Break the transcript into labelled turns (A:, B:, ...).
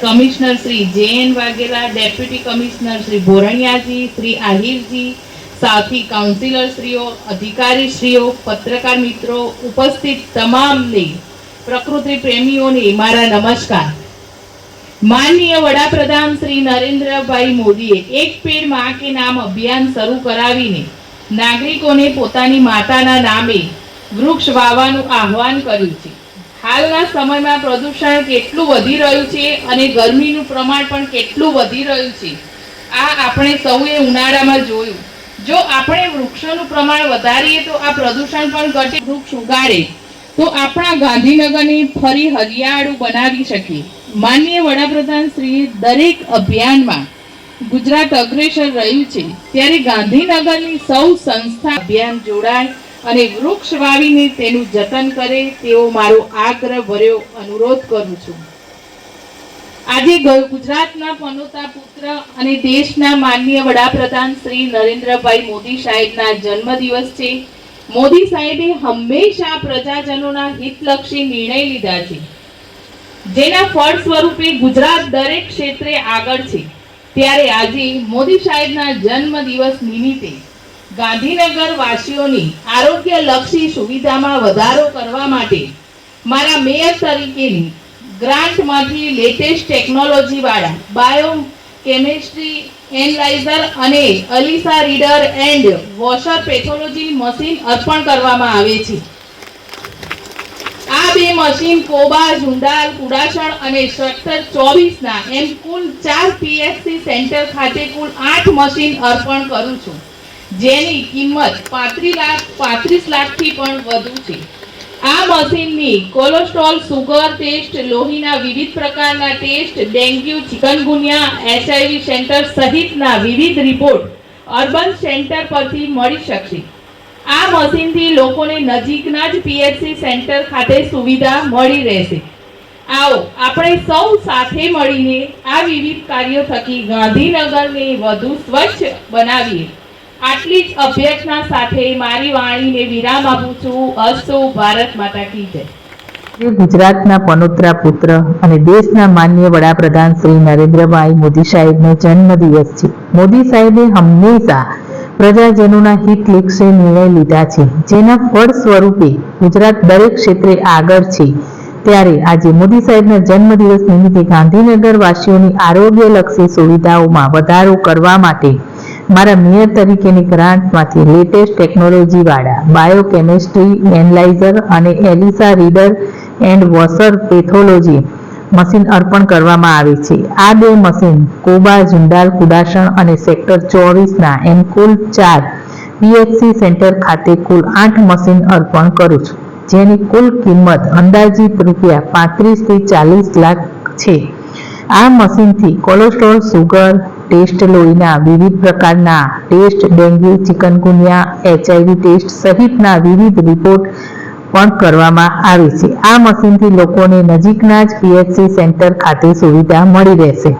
A: Commissioner Shri J Vaghela, deputy commissioner Shri ભોરણિયાજી, Shri આહિરજી, સાથી councillor શ્રીઓ અધિકારી શ્રીઓ પત્રકાર મિત્રો ઉપસ્થિત તમામની પ્રકૃતિ પ્રેમીઓને મારા નમસ્કાર. માનનીય વડાપ્રધાન શ્રી નરેન્દ્રભાઈ મોદીએ એક પેડમાં કે નામ અભિયાન શરૂ કરાવીને નાગરિકોને પોતાની માતાના નામે વૃક્ષ વાવવાનું આહવાન કર્યું છે. હાલના સમયમાં પ્રદૂષણ કેટલું વધી રહ્યું છે અને ગરમીનું પ્રમાણ પણ કેટલું વધી રહ્યું છે. આ આપણે સૌએ ઉનાળામાં જોયું. જો આપણે વૃક્ષોનું પ્રમાણ વધારીએ તો આ પ્રદૂષણ પણ ઘટે. વૃક્ષ ઉગાડે. તો આપણા ગાંધીનગરને ફરી હરિયાળું બનાવી શકીએ. માનનીય વડાપ્રધાન શ્રી દરેક અભિયાનમાં ગુજરાત અગ્રેસર રહ્યું છે. ત્યારે ગાંધીનગરની સૌ સંસ્થા અભિયાન જોડાય. અને વૃક્ષ વાવીને તેનું જતન કરે તેવો મારો આગ્રહ ભર્યો અનુરોધ કરું છું. આજે ગુજરાતના પનોતા પુત્ર અને દેશના માનનીય વડાપ્રધાન શ્રી નરેન્દ્રભાઈ મોદી સાહેબના જન્મદિવસ છે. મોદી સાહેબે હંમેશા પ્રજાજનોના હિતલક્ષી નિર્ણય લીધા છે. જેના ફળ સ્વરૂપે ગુજરાત દરેક ક્ષેત્રે આગળ છે. ત્યારે આજે મોદી સાહેબના જન્મ દિવસ નિમિત્તે ગાંધીનગર વાસીઓની આરોગ્યલક્ષી સુવિધામાં વધારો કરવા માટે મારા મેયર તરીકેની ગ્રાન્ટમાંથી લેટેસ્ટ ટેકનોલોજીવાળા બાયો કેમિસ્ટ્રી એનલાઇઝર અને ELISA reader and washer pathology machine અર્પણ કરવામાં આવે છે. આ બે મશીન કોબા, ઝુંડાલ, કુડાસણ અને સેક્ટર ચોવીસના એમ કુલ ચાર પીએસસી સેન્ટર ખાતે કુલ આઠ મશીન અર્પણ કરું છું. જેની કિંમત પાંત્રીસ લાખ, પાંત્રીસ લાખથી પણ વધુ છે. આ મશીનની કોલેસ્ટ્રોલ, સુગર ટેસ્ટ, લોહીના વિવિધ પ્રકારના test, dengue, chikungunya, HIV centre સહિતના વિવિધ રિપોર્ટ અર્બન સેન્ટર પરથી મળી શકશે. આ મશીનથી લોકોને નજીકના જ પીએચસી સેન્ટર ખાતે સુવિધા મળી રહેશે. આવો, આપણે સૌ સાથે મળીને આ વિવિધ કાર્યો થકી ગાંધીનગરને વધુ સ્વચ્છ બનાવીએ. આટલી જ અભ્યર્થના સાથે મારી વાણીને વિરામ આપું છું. અસ્તુ ભારત માતા કી જય.
B: ગુજરાતના પનોત્રા પુત્ર અને દેશના માન્ય વડાપ્રધાન શ્રી નરેન્દ્રભાઈ મોદી સાહેબનો જન્મદિવસ છે. મોદી સાહેબે હંમેશા પ્રજાજનોના હિત લક્ષે નિર્ણય લીધા છે. જેના ફળ સ્વરૂપે ગુજરાત દરેક ક્ષેત્રે આગળ છે. ત્યારે આજે મોદી સાહેબના જન્મદિવસ નિમિત્તે ગાંધીનગર વાસીઓની આરોગ્યલક્ષી સુવિધાઓમાં વધારો કરવા માટે મારા મેયર તરીકેની ગ્રાન્ટમાંથી લેટેસ્ટ ટેકનોલોજીવાળા બાયોકેમિસ્ટ્રી, એનલાઇઝર અને ELISA reader and washer pathology machine અર્પણ કરવામાં આવે છે. આ બે મશીન કોબા ઝુંડાલ કુડાસણ અને સેક્ટર ચોવીસના એમ કુલ ચાર પીએચસી સેન્ટર ખાતે કુલ આઠ મશીન અર્પણ કરું છું, જેની કુલ કિંમત અંદાજિત રૂપિયા પાંત્રીસથી ચાલીસ લાખ છે. આ મશીનથી કોલેસ્ટ્રોલ સુગર ટેસ્ટ લોહીના વિવિધ પ્રકારના test dengue chikungunya HIV test સહિતના વિવિધ રિપોર્ટ પણ કરવામાં આવે છે. આ મશીનથી લોકોને નજીકના જ પીએચસી સેન્ટર ખાતે સુવિધા મળી રહેશે.